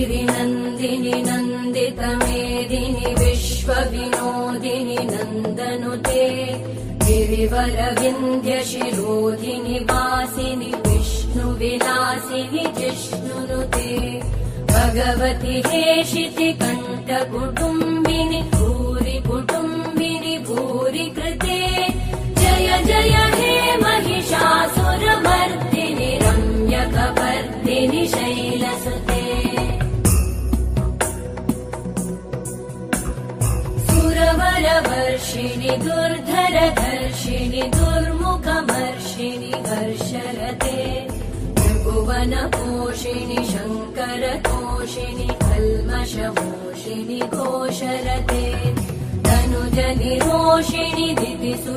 गिरिनन्दिनि नन्दितमेदिनि विश्वविनोदिनि नन्दनुते गिरिवरविन्द्यशिरोधिनि वासिनि विष्णुविलासिनि जिष्णुनुते भगवति हे शितिकण्ठकुटुम्बिनि भूरि कुटुम्बिनि भूरि कृते जय जय हे महिषासुरमर्दिनि रम्यकवर्दिनि शैलसुते सुरवरवर्षिणि दुर्धरधर्षिणि दुर्मुखमर्षिणि हर्षरते त्रिभुवनपोषिणि शङ्करतोषिणि कल्मषमोषिणि घोषरते तनुजनिरोषिणि दितिसु